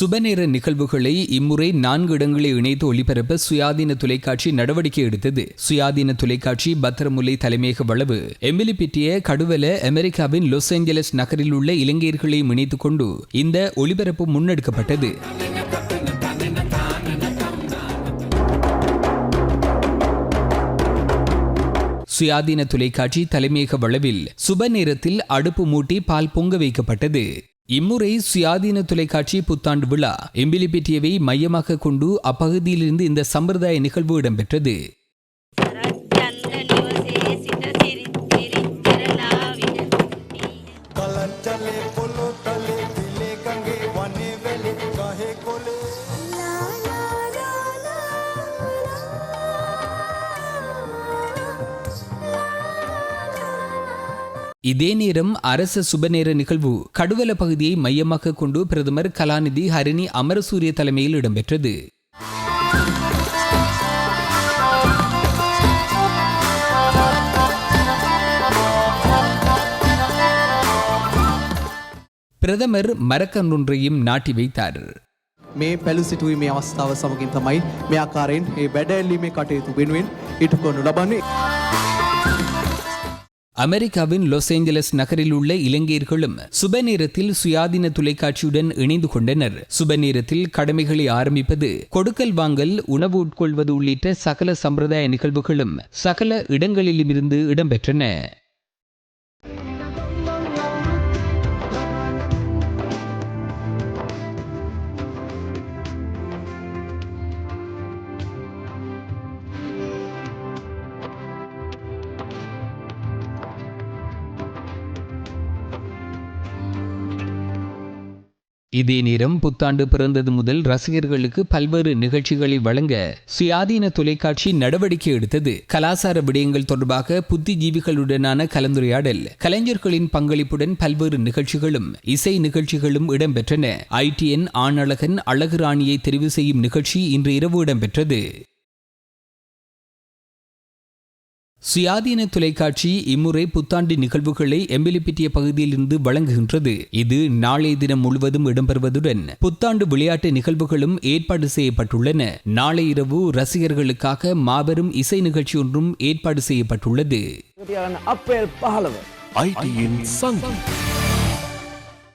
சுபநேர நிகழ்வுகளை இம்முறை நான்கு இடங்களை இணைத்து ஒளிபரப்ப சுயாதீன தொலைக்காட்சி நடவடிக்கை எடுத்தது. சுயாதீன தொலைக்காட்சி பத்திரமுல்லை தலைமையக வளவு. எமிலிபிட்டிய கடுவல அமெரிக்காவின் லாஸ் ஏஞ்சலஸ் நகரில் உள்ள இலங்கையர்களை இணைத்துக் கொண்டு இந்த ஒளிபரப்பு முன்னெடுக்கப்பட்டது. சுயாதீன தொலைக்காட்சி தலைமையக வளவில் சுப நேரத்தில் அடுப்பு மூட்டி பால் பொங்க வைக்கப்பட்டது. இம்முறை சுயாதீன தொலைக்காட்சி புத்தாண்டு விழா எம்பிலிபிட்டியவை மையமாக கொண்டு அப்பகுதியிலிருந்து இந்த சம்பிரதாய நிகழ்வு இடம்பெற்றது. கொலை இதே நேரம் அரச சுபநேர நிகழ்வு கடுவல பகுதியை மையமாக கொண்டு பிரதமர் கலாநிதி ஹரிணி அமரசூரிய தலைமையில் இடம்பெற்றது பிரதமர் மரக்கன்றொன்றையும் நாட்டி வைத்தார் මේ පැළු සිටුවීමේ අවස්ථාව සමගින් තමයි මේ ආකාරයෙන් ඒ වැඩඇල්ලීමේ කටයුතු වෙනුවෙන් ඉටු කොනු ලබන්නේ. அமெரிக்காவின் லாஸ் ஏஞ்சலஸ் நகரில் உள்ள இலங்கையர்களும் சுப நேரத்தில் சுயாதீன தொலைக்காட்சியுடன் இணைந்து கொண்டனர். சுப நேரத்தில் கடமைகளை ஆரம்பிப்பது கொடுக்கல் வாங்கல் உணவு உட்கொள்வது உள்ளிட்ட சகல சம்பிரதாய நிகழ்வுகளும் சகல இடங்களிலுமிருந்து இடம்பெற்றன. இதே நேரம் புத்தாண்டு பிறந்தது முதல் ரசிகர்களுக்கு பல்வேறு நிகழ்ச்சிகளை வழங்க சுயாதீன தொலைக்காட்சி நடவடிக்கை எடுத்தது. கலாசார விடயங்கள் தொடர்பாக புத்திஜீவிகளுடனான கலந்துரையாடல் கலைஞர்களின் பங்களிப்புடன் பல்வேறு நிகழ்ச்சிகளும் இசை நிகழ்ச்சிகளும் இடம்பெற்றன. ஐடிஎன் ஆணழகன் அழகு ராணியை தெரிவு செய்யும் நிகழ்ச்சி இன்று இரவு இடம்பெற்றது. சுயாதீன தொலைக்காட்சி இம்முறை புத்தாண்டு நிகழ்வுகளை எம்பிலிப்பிட்டிய பகுதியிலிருந்து வழங்குகின்றது. இது நாளைய தினம் முழுவதும் இடம்பெறுவதுடன் புத்தாண்டு விளையாட்டு நிகழ்வுகளும் ஏற்பாடு செய்யப்பட்டுள்ளன. நாளை இரவு ரசிகர்களுக்காக மாபெரும் இசை நிகழ்ச்சி ஒன்றும் ஏற்பாடு செய்யப்பட்டுள்ளது.